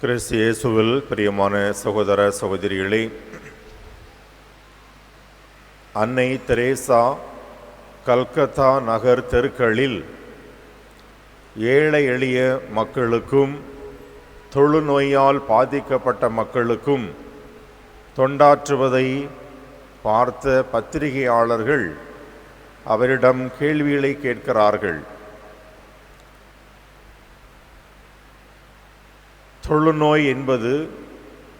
கிறிஸ்து இயேசுவில் பிரியமான சகோதர சகோதரிகளே அன்னை தெரேசா கல்கத்தா நகர் தெருக்களில் ஏழை எளிய மக்களுக்கும் தொழுநோயால் பாதிக்கப்பட்ட மக்களுக்கும் தொண்டாற்றுவதை பார்த்த பத்திரிகையாளர்கள் அவரிடம் கேள்விகளை கேட்கிறார்கள். தொழுநோய் என்பது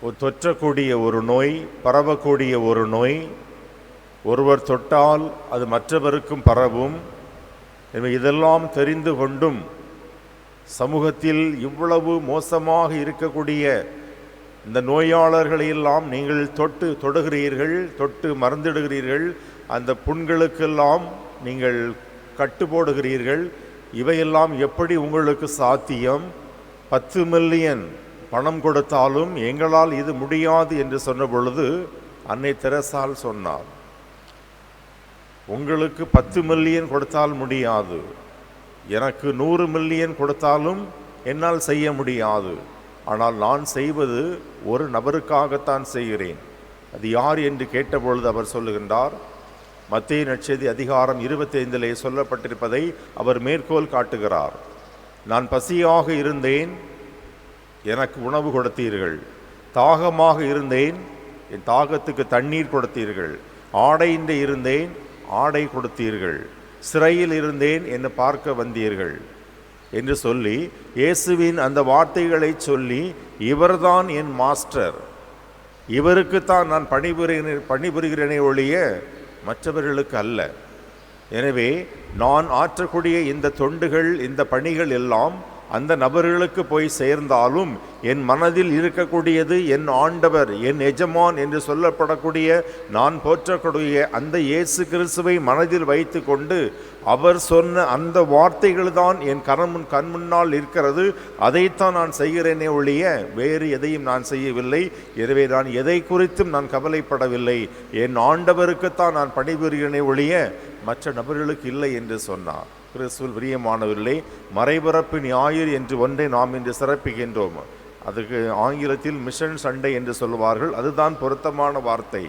ஒரு தொற்றக்கூடிய ஒரு நோய் பரவக்கூடிய ஒரு நோய். ஒருவர் தொட்டால் அது மற்றவருக்கும் பரவும். இதெல்லாம் தெரிந்து கொண்டும் சமூகத்தில் இவ்வளவு மோசமாக இருக்கக்கூடிய இந்த நோயாளர்களையெல்லாம் நீங்கள் தொட்டு தொடுகிறீர்கள் தொட்டு மறந்திடுகிறீர்கள். அந்த புண்களுக்கெல்லாம் நீங்கள் கட்டு போடுகிறீர்கள். இவையெல்லாம் எப்படி உங்களுக்கு சாத்தியம்? பத்து மில்லியன் பணம் கொடுத்தாலும் எங்களால் இது முடியாது என்று சொன்ன பொழுது அன்னை தெரசால் சொன்னார் உங்களுக்கு பத்து மில்லியன் கொடுத்தால் முடியாது. எனக்கு நூறு மில்லியன் கொடுத்தாலும் என்னால் செய்ய முடியாது. ஆனால் நான் செய்வது ஒரு நபருக்காகத்தான் செய்கிறேன். அது யார்? என்று கேட்டபொழுது அவர் சொல்லுகின்றார் மத்திய நட்சதி அதிகாரம் இருபத்தைந்திலே சொல்லப்பட்டிருப்பதை அவர் மேற்கோள் காட்டுகிறார். நான் பசியாக இருந்தேன். எனக்கு உணவு கொடுத்தீர்கள். தாகமாக இருந்தேன். என் தாகத்துக்கு தண்ணீர் கொடுத்தீர்கள். ஆடையின்றி இருந்தேன். ஆடை கொடுத்தீர்கள். சிறையில் இருந்தேன் என்னை பார்க்க வந்தீர்கள். என்று சொல்லி இயேசுவின் அந்த வார்த்தைகளை சொல்லி இவர்தான் என் மாஸ்டர். இவருக்குத்தான் நான் பணிபுரிகிறேன் பணிபுரிகிறேனே ஒழிய மற்றவர்களுக்கு அல்ல. எனவே நான் ஆற்றக்கூடிய இந்த தொண்டுகள் இந்த பணிகள் எல்லாம் அந்த நபர்களுக்கு போய் சேர்ந்தாலும் என் மனதில் இருக்கக்கூடியது என் ஆண்டவர் என் எஜமான் என்று சொல்லப்படக்கூடிய நான் போற்றக்கூடிய அந்த இயேசு கிறிஸ்துவை மனதில் வைத்து கொண்டு அவர் சொன்ன அந்த வார்த்தைகள் தான் என் கணமுன் கண் முன்னால் இருக்கிறது. அதைத்தான் நான் செய்கிறேனே ஒழிய வேறு எதையும் நான் செய்யவில்லை. எனவே நான் எதை குறித்தும் நான் கவலைப்படவில்லை. என் ஆண்டவருக்குத்தான் நான் பணிபுரிகிறேனே ஒழிய மற்ற நபர்களுக்கு இல்லை என்று சொன்னார். கிறிஸ்துவில் பிரியமானவர்களே மறைபரப்பு ஞாயிறு என்று ஒன்றை நாம் இன்று சிறப்பிக்கின்றோம். அதுக்கு ஆங்கிலத்தில் மிஷன் சண்டே என்று சொல்லுவார்கள். அதுதான் பொருத்தமான வார்த்தை.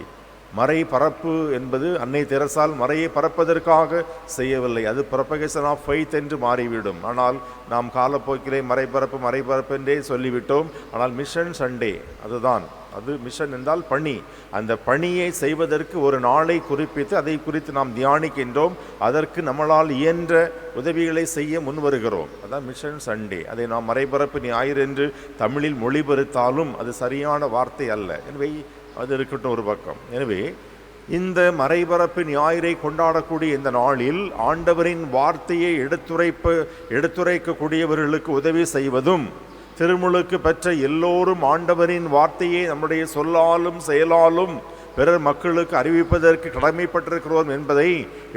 மறை பரப்பு என்பது அன்னை தெரசால் மறையை பரப்பதற்காக செய்யவில்லை. அது ப்ரொபகேஷன் ஆஃப் ஃபெய்த் என்று மாறிவிடும். ஆனால் நாம் காலப்போக்கிலே மறைபரப்பு மறைபரப்பு என்றே சொல்லிவிட்டோம். ஆனால் மிஷன் சண்டே அதுதான். அது மிஷன் என்றால் பணி. அந்த பணியை செய்வதற்கு ஒரு நாளை குறிப்பித்து அதை குறித்து நாம் தியானிக்கின்றோம். அதற்கு நம்மளால் இயன்ற உதவிகளை செய்ய முன்வருகிறோம். அதான் மிஷன் சண்டே. அதை நாம் மறைபரப்பு ஞாயிறு என்று தமிழில் மொழிபெருத்தாலும் அது சரியான வார்த்தை அல்ல. எனவே அது இருக்கட்டும் ஒரு பக்கம். எனவே இந்த மறைபரப்பு ஞாயிறை கொண்டாடக்கூடிய இந்த நாளில் ஆண்டவரின் வார்த்தையை எடுத்துரைப்பு எடுத்துரைக்கக்கூடியவர்களுக்கு உதவி செய்வதும் திருமுழுக்கு பெற்ற எல்லோரும் ஆண்டவரின் வார்த்தையை நம்முடைய சொல்லாலும் செயலாலும் பிறர் மக்களுக்கு அறிவிப்பதற்கு கடமைப்பட்டிருக்கிறோம் என்பதை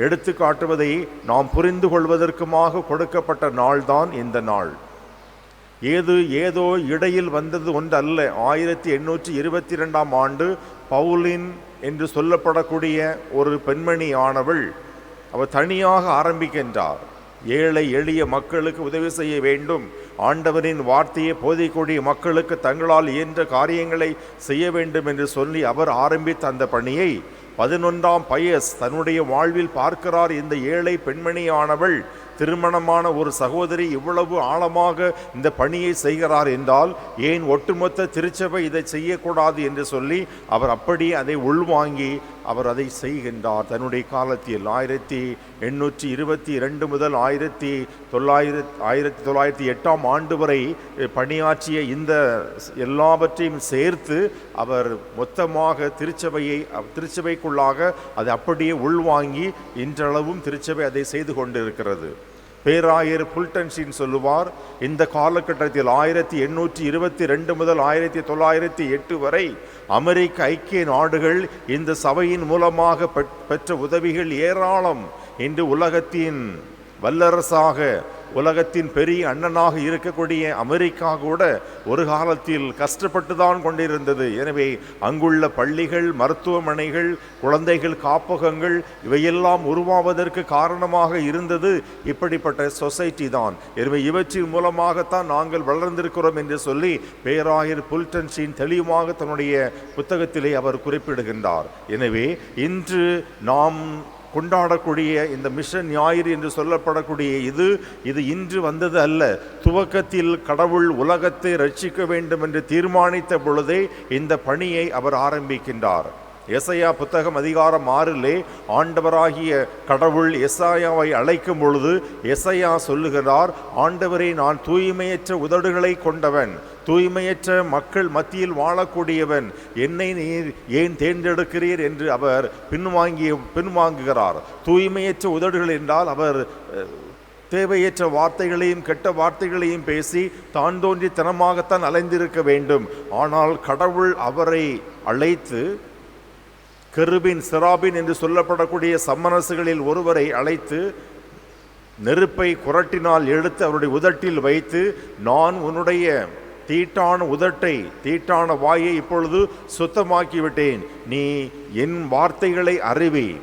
எடுத்து காட்டுவதை நாம் புரிந்து கொள்வதற்குமாக கொடுக்கப்பட்ட நாள்தான் இந்த நாள். ஏது ஏதோ இடையில் வந்தது ஒன்று அல்ல ஆயிரத்தி எண்ணூற்றி இருபத்தி ரெண்டாம் ஆண்டு பவுலின் என்று சொல்லப்படக்கூடிய ஒரு பெண்மணி ஆனவள் அவர் தனியாக ஆரம்பிக்கின்றார். ஏழை எளிய மக்களுக்கு உதவி செய்ய வேண்டும். ஆண்டவரின் வார்த்தையை போதைக்கூடிய மக்களுக்கு தங்களால் இயன்ற காரியங்களை செய்ய வேண்டும் என்று சொல்லி அவர் ஆரம்பித்த அந்த பணியை பதினொன்றாம் பயஸ் தன்னுடைய வாழ்வில் பார்க்கிறார் இந்த ஏழை பெண்மணியானவள். திருமணமான ஒரு சகோதரி இவ்வளவு ஆழமாக இந்த பணியை செய்கிறார் என்றால் ஏன் ஒட்டுமொத்த திருச்சபை இதை செய்யக்கூடாது என்று சொல்லி அவர் அப்படியே அதை உள்வாங்கி அவர் அதை செய்கின்றார். தன்னுடைய காலத்தில் ஆயிரத்தி எண்ணூற்றி இருபத்தி இரண்டு முதல் ஆயிரத்தி தொள்ளாயிரத்தி ஆயிரத்தி தொள்ளாயிரத்தி எட்டாம் ஆண்டு வரை பணியாற்றிய இந்த எல்லாவற்றையும் சேர்த்து அவர் மொத்தமாக திருச்சபையை திருச்சபைக்குள்ளாக அதை அப்படியே உள்வாங்கி இன்றளவும் திருச்சபை அதை செய்து கொண்டிருக்கிறது. பேராயர் புல்டன்ஷின் சொல்லுவார் இந்த காலகட்டத்தில் ஆயிரத்தி எண்ணூற்றி இருபத்தி ரெண்டு முதல் ஆயிரத்தி தொள்ளாயிரத்தி எட்டு வரை அமெரிக்க ஐக்கிய நாடுகள் இந்த சபையின் மூலமாக பெற்ற உதவிகள் ஏராளம் இன்று உலகத்தின் வல்லரசாக உலகத்தின் பெரிய அண்ணனாக இருக்கக்கூடிய அமெரிக்கா கூட ஒரு காலத்தில் கஷ்டப்பட்டு தான் கொண்டிருந்தது. எனவே அங்குள்ள பள்ளிகள் மருத்துவமனைகள் குழந்தைகள் காப்பகங்கள் இவையெல்லாம் உருவாவதற்கு காரணமாக இருந்தது. இப்படிப்பட்ட சொசைட்டி தான். எனவே இவற்றின் மூலமாகத்தான் நாங்கள் வளர்ந்திருக்கிறோம் என்று சொல்லி பேராயர் புல்டன்ஷின் தெளிவாக தன்னுடைய புத்தகத்திலே அவர் குறிப்பிடுகின்றார். எனவே இன்று நாம் கொண்டாடக்கூடிய இந்த மிஷன் ஞாயிறு என்று சொல்லப்படக்கூடிய இது இது இன்று வந்தது அல்ல. துவக்கத்தில் கடவுள் உலகத்தை ரட்சிக்க வேண்டும் என்று தீர்மானித்த பொழுதே இந்த பணியை அவர் ஆரம்பிக்கின்றார். எசையா புத்தகம் அதிகாரம் ஆறிலே ஆண்டவராகிய கடவுள் எசாயாவை அழைக்கும் பொழுது எசையா சொல்லுகிறார் ஆண்டவரே நான் தூய்மையற்ற உதடுகளை கொண்டவன் தூய்மையற்ற மக்கள் மத்தியில் வாழக்கூடியவன் என்னை நீர் ஏன் தேர்ந்தெடுக்கிறீர்? என்று அவர் பின்வாங்கிய பின்வாங்குகிறார். தூய்மையற்ற உதடுகள் என்றால் அவர் தேவையற்ற வார்த்தைகளையும் கெட்ட வார்த்தைகளையும் பேசி தான் தோன்றித்தனமாகத்தான் அலைந்திருக்க வேண்டும். ஆனால் கடவுள் அவரை அழைத்து கெருபின் சிராபின் என்று சொல்லப்படக்கூடிய சம்மனசுகளில் ஒருவரை அழைத்து நெருப்பை குரட்டினால் எடுத்து அவருடைய உதட்டில் வைத்து நான் உன்னுடைய தீட்டான உதட்டை தீட்டான வாயை இப்பொழுது சுத்தமாக்கிவிட்டேன். நீ என் வார்த்தைகளை அறிவி.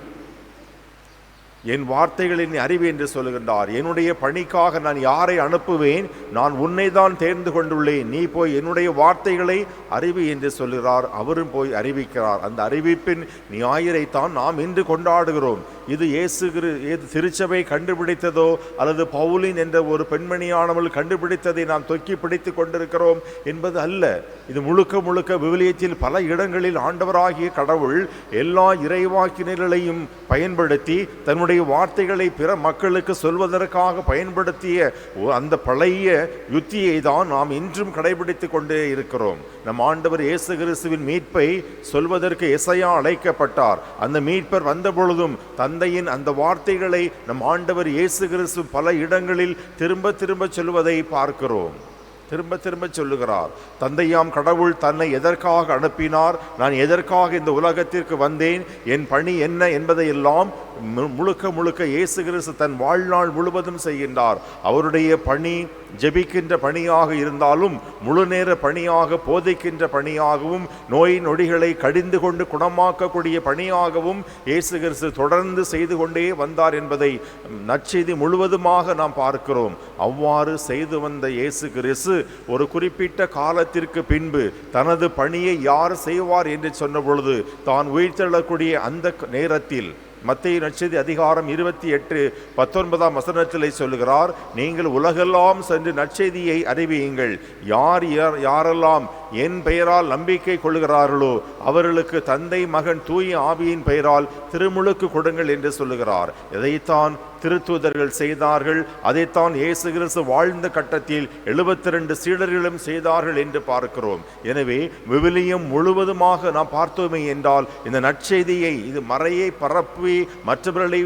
என் வார்த்தைகளின் அறிவு என்று சொல்லுகின்றார். என்னுடைய பணிக்காக நான் யாரை அனுப்புவேன்? நான் உன்னை தான் தேர்ந்து கொண்டுள்ளேன். நீ போய் என்னுடைய வார்த்தைகளை அறிவு என்று சொல்கிறார் அவரும் போய் அறிவிக்கிறார். அந்த அறிவிப்பின் ஞாயிறை தான் நாம் இன்று கொண்டாடுகிறோம். இது இயேசு கிரு- ஏது திருச்சபை கண்டுபிடித்ததோ அல்லது பவுலின் என்ற ஒரு பெண்மணியானவள் கண்டுபிடித்ததை நாம் தொக்கி பிடித்து கொண்டிருக்கிறோம் என்பது அல்ல. இது முழுக்க முழுக்க விவிலியத்தில் பல இடங்களில் ஆண்டவராகிய கடவுள் எல்லா இறைவாக்கினர்களையும் பயன்படுத்தி தன்னுடைய வார்த்தைகளை பிற மக்களுக்கு சொல்வதற்காக பயன்படுத்திய அந்த பழைய யுத்தியை தான் நாம் இன்றும் கடைபிடித்து கொண்டே இருக்கிறோம். நம் ஆண்டவர் இயேசு கிறிஸ்துவின் மீட்பை சொல்வதற்கு இசையா அழைக்கப்பட்டார். அந்த மீட்பர் வந்த பொழுதும் தந்தையின் அந்த வார்த்தைகளை நம் ஆண்டவர் இயேசு கிறிஸ்து பல இடங்களில் திரும்ப திரும்ப சொல்வதை பார்க்கிறோம். திரும்ப திரும்ப சொல்லுகிறார். தந்தையாம் கடவுள் தன்னை எதற்காக அனுப்பினார்? நான் எதற்காக இந்த உலகத்திற்கு வந்தேன்? என் பணி என்ன என்பதையெல்லாம் முழுக்க முழுக்க இயேசு கிறிஸ்து தன் வாழ்நாள் முழுவதும் செய்கின்றார். அவருடைய பணி ஜெபிக்கின்ற பணியாக இருந்தாலும் முழு நேர பணியாக போதிக்கின்ற பணியாகவும் நோய் நொடிகளை கடிந்து கொண்டு குணமாக்கக்கூடிய பணியாகவும் இயேசு கிறிஸ்து தொடர்ந்து செய்து கொண்டே வந்தார் என்பதை நற்செய்தி முழுவதுமாக நாம் பார்க்கிறோம். அவ்வாறு செய்து வந்த இயேசு கிறிஸ்து ஒரு குறிப்பிட்ட காலத்திற்கு பின்பு தனது பணியை யார் செய்வார் என்று சொன்ன பொழுது தான் உயிர்த்தெழக்கூடிய அந்த நேரத்தில் மத்திய நட்சதி அதிகாரம் இருபத்தி எட்டு பத்தொன்பதாம் வசனத்திலே சொல்லுகிறார் நீங்கள் உலகெல்லாம் சென்று நற்செய்தியை அறிவியுங்கள். யார் யார் யாரெல்லாம் என் பெயரால் நம்பிக்கை கொள்கிறார்களோ அவர்களுக்கு தந்தை மகன் தூய ஆவியின் பெயரால் திருமுழுக்கு கொடுங்கள் என்று சொல்லுகிறார். இதைத்தான் திருத்தூதர்கள் செய்தார்கள்? அதைத்தான் இயேசு கிறிஸ்து வாழ்ந்த கட்டத்தில் எழுபத்தி ரெண்டு சீடர்களும் செய்தார்கள் என்று பார்க்கிறோம். எனவே விவிலியம் முழுவதுமாக நாம் பார்த்தோமே என்றால் இந்த நற்செய்தியை இது மறையை பரப்பி மற்றவர்களை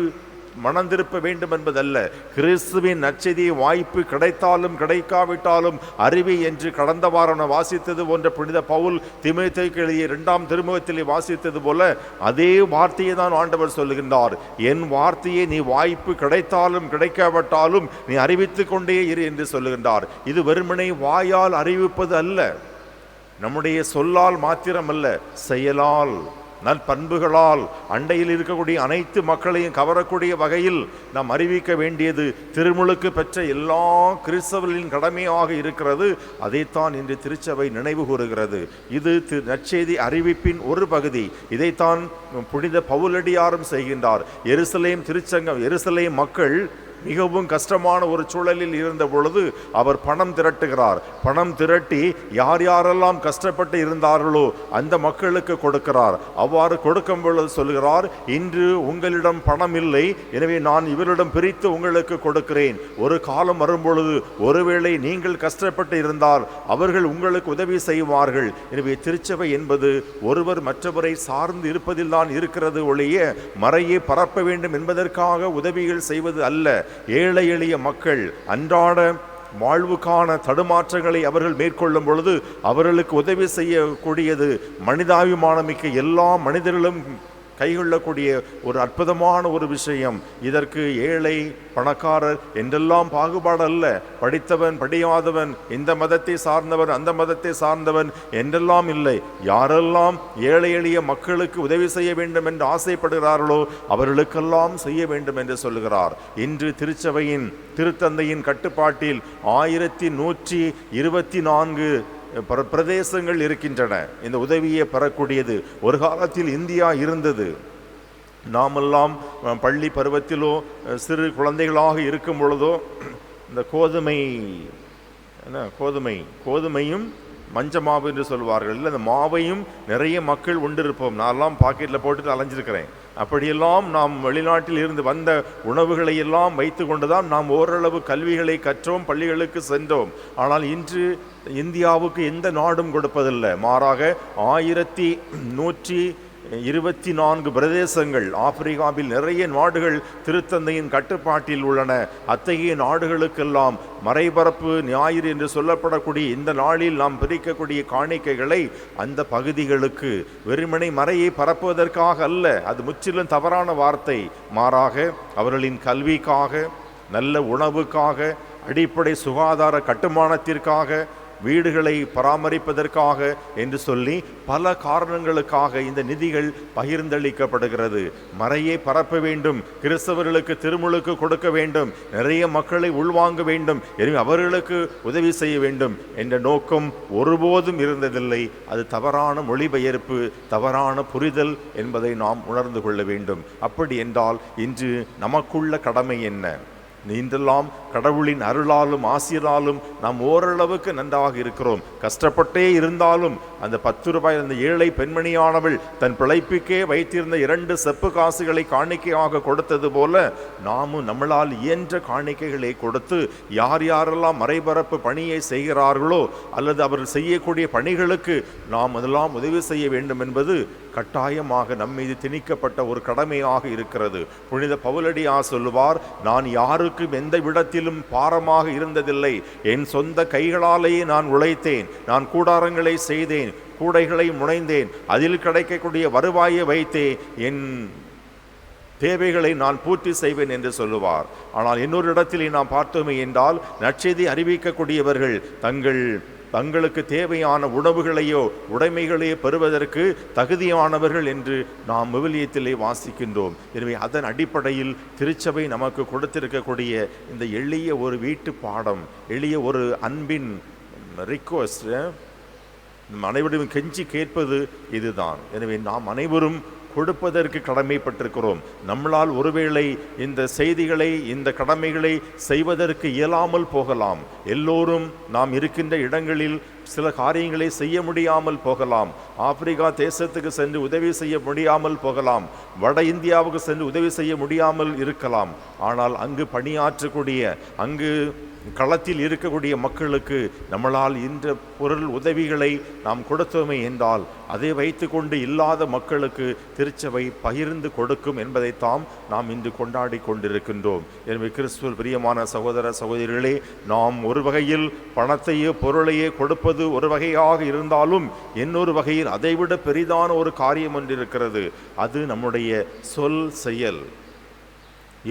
மனந்திருப்ப வேண்டும் என்பதல்ல கிறிஸ்துவின் நற்செய்தி வாய்ப்பு கிடைத்தாலும் கிடைக்காவிட்டாலும் அறிவி என்று கடந்த வாரம் வாசித்தது போன்ற புனித பவுல் திமுக எழுதிய இரண்டாம் திருமுகத்திலே வாசித்தது போல அதே வார்த்தையை தான் ஆண்டவர் சொல்லுகின்றார். என் வார்த்தையை நீ வாய்ப்பு கிடைத்தாலும் கிடைக்காவிட்டாலும் நீ அறிவித்துக் கொண்டே இரு என்று சொல்லுகின்றார். இது வெறுமனை வாயால் அறிவிப்பது அல்ல. நம்முடைய சொல்லால் மாத்திரமல்ல செயலால். நற்பண்புகளால் அண்டையில் இருக்கக்கூடிய அனைத்து மக்களையும் கவரக்கூடிய வகையில் நாம் அறிவிக்க வேண்டியது திருமுழுக்கு பெற்ற எல்லா கிறிஸ்தவர்களின் கடமையாக இருக்கிறது. அதைத்தான் இன்று திருச்சபை நினைவு கூறுகிறது. இது திரு நற்செய்தி அறிவிப்பின் ஒரு பகுதி. இதைத்தான் புனித பவுலடியாரும் செய்கின்றார். எருசலேம் திருச்சங்கம் எருசலேம் மக்கள் மிகவும் கஷ்டமான ஒரு சூழலில் இருந்த பொழுது அவர் பணம் திரட்டுகிறார். பணம் திரட்டி யார் யாரெல்லாம் கஷ்டப்பட்டு இருந்தார்களோ அந்த மக்களுக்கு கொடுக்கிறார். அவ்வாறு கொடுக்கும் பொழுது சொல்கிறார் இன்று உங்களிடம் பணம் இல்லை எனவே நான் இவரிடம் பிரித்து உங்களுக்கு கொடுக்கிறேன். ஒரு காலம் வரும்பொழுது ஒருவேளை நீங்கள் கஷ்டப்பட்டு இருந்தால் அவர்கள் உங்களுக்கு உதவி செய்வார்கள். எனவே திருச்சபை என்பது ஒருவர் மற்றவரை சார்ந்து இருப்பதில் தான் இருக்கிறது ஒழிய மறையை பரப்ப வேண்டும் என்பதற்காக உதவிகள் செய்வது அல்ல. ஏழை எளிய மக்கள் அன்றாட வாழ்வுக்கான தடுமாற்றங்களை அவர்கள் மேற்கொள்ளும் பொழுது அவர்களுக்கு உதவி செய்யக்கூடியது மனிதாபிமானமிக்க எல்லா மனிதர்களும் கைகொள்ளக்கூடிய ஒரு அற்புதமான ஒரு விஷயம். இதற்கு ஏழை பணக்காரர் என்றெல்லாம் பாகுபாடு அல்ல படித்தவன் படியாதவன் இந்த மதத்தை சார்ந்தவன் அந்த மதத்தை சார்ந்தவன் என்றெல்லாம் இல்லை. யாரெல்லாம் ஏழை எளிய மக்களுக்கு உதவி செய்ய வேண்டும் என்று ஆசைப்படுகிறார்களோ அவர்களுக்கெல்லாம் செய்ய வேண்டும் என்று சொல்லுகிறார். இன்று திருச்சபையின் திருத்தந்தையின் கட்டுப்பாட்டில் ஆயிரத்தி நூற்றி இருபத்தி நான்கு பிர- பிரதேசங்கள் இருக்கின்றன. இந்த உதவியை பெறக்கூடியது. ஒரு காலத்தில் இந்தியா இருந்தது. நாமெல்லாம் பள்ளி பருவத்திலோ சிறு குழந்தைகளாக இருக்கும் பொழுதோ இந்த கோதுமை என்ன கோதுமை கோதுமையும் மஞ்ச மாவு என்று சொல்வார்கள் இல்லை அந்த மாவையும் நிறைய மக்கள் உண்டிருப்போம் நான்லாம் பாக்கெட்டில் போட்டுட்டு அலைஞ்சிருக்கிறேன். அப்படியெல்லாம் நாம் வெளிநாட்டில் இருந்து வந்த உணவுகளை எல்லாம் வைத்து கொண்டுதான் நாம் ஓரளவு கல்விகளை கற்றோம் பள்ளிகளுக்கு சென்றோம். ஆனால் இன்று இந்தியாவுக்கு எந்த நாடும் கொடுப்பதில்லை. மாறாக ஆயிரத்தி நூற்றி இருபத்தி நான்கு பிரதேசங்கள் ஆப்பிரிக்காவில் நிறைய நாடுகள் திருத்தந்தையின் கட்டுப்பாட்டில் உள்ளன. அத்தகைய நாடுகளுக்கெல்லாம் மறைபரப்பு ஞாயிறு என்று சொல்லப்படக்கூடிய இந்த நாளில் நாம் பிரிக்கக்கூடிய காணிக்கைகளை அந்த பகுதிகளுக்கு வெறுமனை மறையை பரப்புவதற்காக அல்ல அது முற்றிலும் தவறான வார்த்தை. மாறாக அவர்களின் கல்விக்காக நல்ல உணவுக்காக அடிப்படை சுகாதார கட்டுமானத்திற்காக வீடுகளை பராமரிப்பதற்காக என்று சொல்லி பல காரணங்களுக்காக இந்த நிதிகள் பகிர்ந்தளிக்கப்படுகிறது. மறையை பரப்ப வேண்டும் கிறிஸ்தவர்களுக்கு திருமுழுக்கு கொடுக்க வேண்டும் நிறைய மக்களை உள்வாங்க வேண்டும் எனவே அவர்களுக்கு உதவி செய்ய வேண்டும் என்ற நோக்கம் ஒருபோதும் இருந்ததில்லை. அது தவறான மொழிபெயர்ப்பு தவறான புரிதல் என்பதை நாம் உணர்ந்து கொள்ள வேண்டும். அப்படி என்றால் இன்று நமக்குள்ள கடமை என்ன? நீந்தெல்லாம் கடவுளின் அருளாலும் ஆசிராலும் நாம் ஓரளவுக்கு நன்றாக இருக்கிறோம். கஷ்டப்பட்டே இருந்தாலும் அந்த பத்து ரூபாய் அந்த ஏழை பெண்மணியானவள் தன் பிழைப்புக்கே வைத்திருந்த இரண்டு செப்பு காசுகளை காணிக்கையாக கொடுத்தது போல நாமும் நம்மளால் இயன்ற காணிக்கைகளை கொடுத்து யார் யாரெல்லாம் மறைபரப்பு பணியை செய்கிறார்களோ அல்லது அவர்கள் செய்யக்கூடிய பணிகளுக்கு நாம் அதெல்லாம் உதவி செய்ய வேண்டும் என்பது கட்டாயமாக நம்மீது திணிக்கப்பட்ட ஒரு கடமையாக இருக்கிறது. புனித பவுலடியா சொல்லுவார் நான் யாருக்கும் எந்த விடத்திலும் பாரமாக இருந்ததில்லை. என் சொந்த கைகளாலேயே நான் உழைத்தேன். நான் கூடாரங்களை செய்தேன். கூடைகளை முனைந்தேன். அதில் கிடைக்கக்கூடிய வருவாயை வைத்தே என் தேவைகளை நான் பூர்த்தி செய்வேன் என்று சொல்லுவார். ஆனால் இன்னொரு இடத்திலே நாம் பார்த்தோமே என்றால் நற்செய்தி அறிவிக்கக்கூடியவர்கள் தங்கள் தங்களுக்கு தேவையான உணவுகளையோ உடைமைகளையோ பெறுவதற்கு தகுதியானவர்கள் என்று நாம் விவிலியத்திலே வாசிக்கின்றோம். எனவே அதன் அடிப்படையில் திருச்சபை நமக்கு கொடுத்திருக்கக்கூடிய இந்த எளிய ஒரு வீட்டு பாடம் எளிய ஒரு அன்பின் ரிக்வஸ்ட் நம் அனைவரும் கெஞ்சி கேட்பது இதுதான். எனவே நாம் அனைவரும் கொடுப்பதற்கு கடமைப்பட்டிருக்கிறோம். நம்மளால் ஒருவேளை இந்த செய்திகளை இந்த கடமைகளை செய்வதற்கு இயலாமல் போகலாம். எல்லோரும் நாம் இருக்கின்ற இடங்களில் சில காரியங்களை செய்ய முடியாமல் போகலாம். ஆப்பிரிக்கா தேசத்துக்கு சென்று உதவி செய்ய முடியாமல் போகலாம். வட இந்தியாவுக்கு சென்று உதவி செய்ய முடியாமல் இருக்கலாம். ஆனால் அங்கு பணியாற்றக்கூடிய அங்கு களத்தில் இருக்கக்கூடிய மக்களுக்கு நம்மளால் இந்த பொருள் உதவிகளை நாம் கொடுத்தோமே என்றால் அதை வைத்துக்கொண்டு இல்லாத மக்களுக்கு திருச்சபை பகிர்ந்து கொடுக்கும் என்பதைத்தாம் நாம் இன்று கொண்டாடி கொண்டிருக்கின்றோம். எனவே கிறிஸ்துவ பிரியமான சகோதர சகோதரிகளே நாம் ஒரு வகையில் பணத்தையே பொருளையே கொடுப்பது ஒரு வகையாக இருந்தாலும் இன்னொரு வகையில் அதைவிட பெரிதான ஒரு காரியம் ஒன்று இருக்கிறது அது நம்முடைய சொல் செயல்.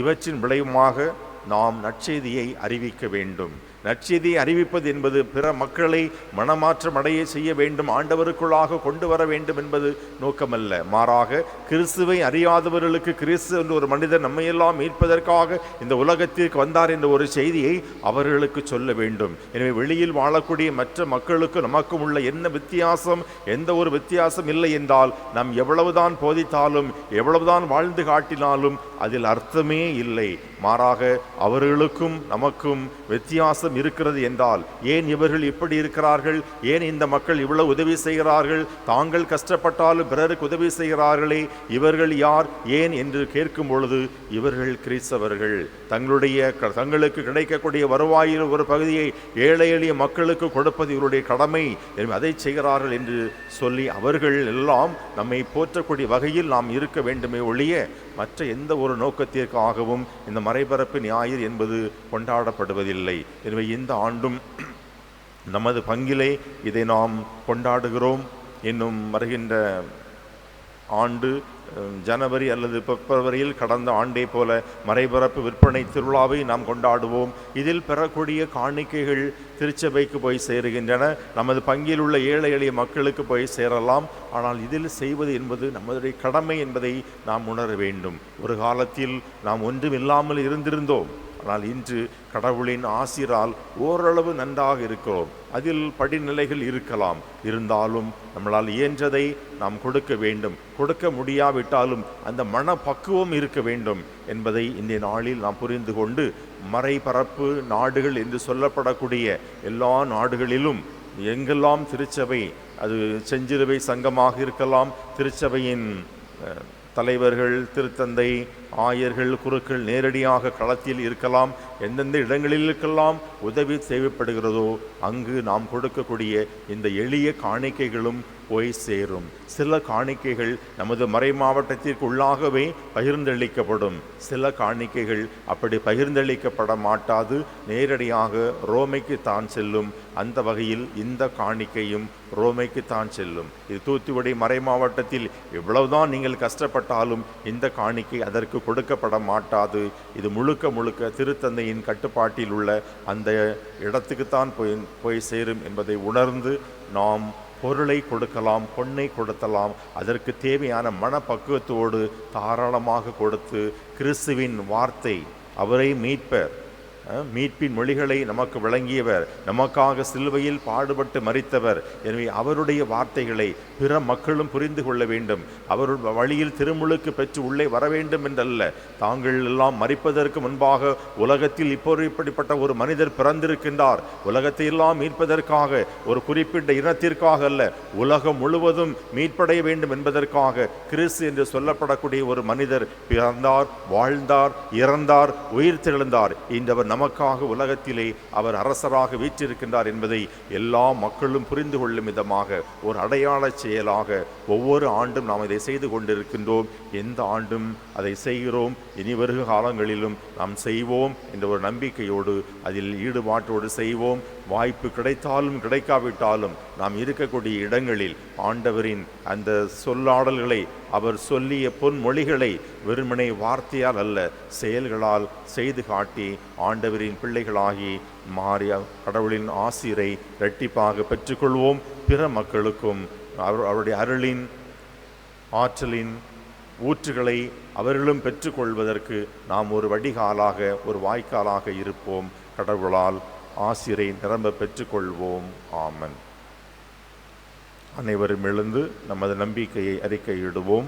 இவற்றின் விளைவுமாக நாம் நற்செய்தியை அறிவிக்க வேண்டும். நற்செய்தியை அறிவிப்பது என்பது பிற மக்களை மனமாற்றம் அடைய செய்ய வேண்டும் ஆண்டவருக்குள்ளாக கொண்டு வர வேண்டும் என்பது நோக்கமல்ல. மாறாக கிறிஸ்துவை அறியாதவர்களுக்கு கிறிஸ்து என்ற ஒரு மனிதர் நம்மையெல்லாம் மீட்பதற்காக இந்த உலகத்திற்கு வந்தார் என்ற ஒரு செய்தியை அவர்களுக்கு சொல்ல வேண்டும். எனவே வெளியில் வாழக்கூடிய மற்ற மக்களுக்கு நமக்கும் உள்ள என்ன வித்தியாசம் எந்த ஒரு வித்தியாசம் இல்லை என்றால் நாம் எவ்வளவுதான் போதித்தாலும் எவ்வளவுதான் வாழ்ந்து காட்டினாலும் அதில் அர்த்தமே இல்லை. மாறாக அவர்களுக்கும் நமக்கும் வித்தியாசம் இருக்கிறது என்றால் ஏன் இவர்கள் இப்படி இருக்கிறார்கள்? ஏன் இந்த மக்கள் இவ்வளவு உதவி செய்கிறார்கள்? தாங்கள் கஷ்டப்பட்டாலும் பிறருக்கு உதவி செய்கிறார்களே இவர்கள் யார்? ஏன் என்று கேட்கும் பொழுது இவர்கள் கிறிஸ்தவர்கள். தங்களுடைய தங்களுக்கு கிடைக்கக்கூடிய வருவாயில் ஒரு பகுதியை ஏழை எளிய மக்களுக்கு கொடுப்பது இவருடைய கடமை. அதை செய்கிறார்கள் என்று சொல்லி அவர்கள் எல்லாம் நம்மை போற்றக்கூடிய வகையில் நாம் இருக்க வேண்டுமே ஒழிய மற்ற எந்த ஒரு நோக்கத்திற்காகவும் இந்த மறைபரப்பு ஞாயிறு என்பது கொண்டாடப்படுவதில்லை. எனவே இந்த ஆண்டும் நமது பங்கிலே இதை நாம் கொண்டாடுகிறோம் இன்னும் வருகின்ற ஆண்டு ஜனவரி அல்லது பிப்ரவரியில் கடந்த ஆண்டே போல மறைபரப்பு விற்பனை திருவிழாவை நாம் கொண்டாடுவோம். இதில் பெறக்கூடிய காணிக்கைகள் திருச்சபைக்கு போய் சேருகின்றன. நமது பங்கில் உள்ள ஏழை எளிய மக்களுக்கு போய் சேரலாம். ஆனால் இதில் செய்வது என்பது நம்முடைய கடமை என்பதை நாம் உணர வேண்டும். ஒரு காலத்தில் நாம் ஒன்றுமில்லாமல் இருந்திருந்தோம். ஆனால் இன்று கடவுளின் ஆசிரால் ஓரளவு நன்றாக இருக்கிறோம். அதில் படிநிலைகள் இருக்கலாம். இருந்தாலும் நம்மளால் இயன்றதை நாம் கொடுக்க வேண்டும். கொடுக்க முடியாவிட்டாலும் அந்த மனப்பக்குவம் இருக்க வேண்டும் என்பதை இந்த நாளில் நாம் புரிந்து கொண்டு மறைபரப்பு நாடுகள் என்று சொல்லப்படக்கூடிய எல்லா நாடுகளிலும் எங்கெல்லாம் திருச்சபை அது செஞ்சிலுவை சங்கமாக இருக்கலாம். திருச்சபையின் தலைவர்கள் திருத்தந்தை ஆயர்கள் குருக்கள் நேரடியாக களத்தில் இருக்கலாம். எந்தெந்த இடங்களிலுக்கெல்லாம் உதவி தேவைப்படுகிறதோ அங்கு நாம் கொடுக்கக்கூடிய இந்த எளிய காணிக்கைகளும் போய் சேரும். சில காணிக்கைகள் நமது மறை மாவட்டத்திற்கு உள்ளாகவே பகிர்ந்தளிக்கப்படும். சில காணிக்கைகள் அப்படி பகிர்ந்தளிக்கப்பட மாட்டாது. நேரடியாக ரோமைக்கு தான் செல்லும். அந்த வகையில் இந்த காணிக்கையும் ரோமைக்கு தான் செல்லும். இது தூத்துக்குடி மறை மாவட்டத்தில் எவ்வளவுதான் நீங்கள் கஷ்டப்பட்டாலும் இந்த காணிக்கை அதற்கு கொடுக்கப்பட மாட்டாது இது முழுக்க முழுக்க திருத்தந்தையின் கட்டுப்பாட்டில் உள்ள அந்த இடத்துக்குத்தான் போய் போய் சேரும் என்பதை உணர்ந்து நாம் பொருளை கொடுக்கலாம் பொன்னை கொடுத்தலாம். அதற்கு தேவையான மனப்பக்குவத்தோடு தாராளமாக கொடுத்து கிறிஸ்துவின் வார்த்தை அவரை மீட்பர். மீட்பின் மொழிகளை நமக்கு விளங்கியவர் நமக்காக சிலுவையில் பாடுபட்டு மறித்தவர். எனவே அவருடைய வார்த்தைகளை பிற மக்களும் புரிந்து கொள்ள வேண்டும். அவர் வழியில் திருமுழுக்கு பெற்று உள்ளே வர வேண்டும் என்றல்ல. தாங்கள் எல்லாம் மறிப்பதற்கு முன்பாக உலகத்தில் இப்போது இப்படிப்பட்ட ஒரு மனிதர் பிறந்திருக்கின்றார். உலகத்தை எல்லாம் மீட்பதற்காக ஒரு குறிப்பிட்ட இனத்திற்காக அல்ல உலகம் முழுவதும் மீட்படைய வேண்டும் என்பதற்காக கிறிஸ்து என்று சொல்லப்படக்கூடிய ஒரு மனிதர் பிறந்தார் வாழ்ந்தார் இறந்தார் உயிர் தெழுந்தார். இந்தவர் நமக்காக உலகத்திலே அவர் அரசராக வீற்றிருக்கின்றார் என்பதை எல்லா மக்களும் புரிந்து கொள்ளும் விதமாக ஒரு அடையாள செயலாக ஒவ்வொரு ஆண்டும் நாம் இதை செய்து கொண்டிருக்கின்றோம். எந்த ஆண்டும் அதை செய்கிறோம்? இனி வருக காலங்களிலும் நாம் செய்வோம் என்ற ஒரு நம்பிக்கையோடு அதில் ஈடுபாட்டோடு செய்வோம். வாய்ப்பு கிடைத்தாலும் கிடைக்காவிட்டாலும் நாம் இருக்கக்கூடிய இடங்களில் ஆண்டவரின் அந்த சொல்லாடல்களை அவர் சொல்லிய பொன்மொழிகளை வெறுமனை வார்த்தையால் அல்ல செயல்களால் செய்து காட்டி ஆண்டவரின் பிள்ளைகளாகி மாறிய கடவுளின் ஆசிரை இரட்டிப்பாக பெற்றுக்கொள்வோம். பிற மக்களுக்கும் அவர் அவருடைய அருளின் ஆற்றலின் ஊற்றுகளை அவர்களும் பெற்றுக்கொள்வதற்கு நாம் ஒரு வடிகாலாக ஒரு வாய்க்காலாக இருப்போம். கடவுளால் ஆசிரை நிரம்ப பெற்றுக்கொள்வோம். ஆமன். அனைவரும் எழுந்து நமது நம்பிக்கையை அறிக்கையிடுவோம்.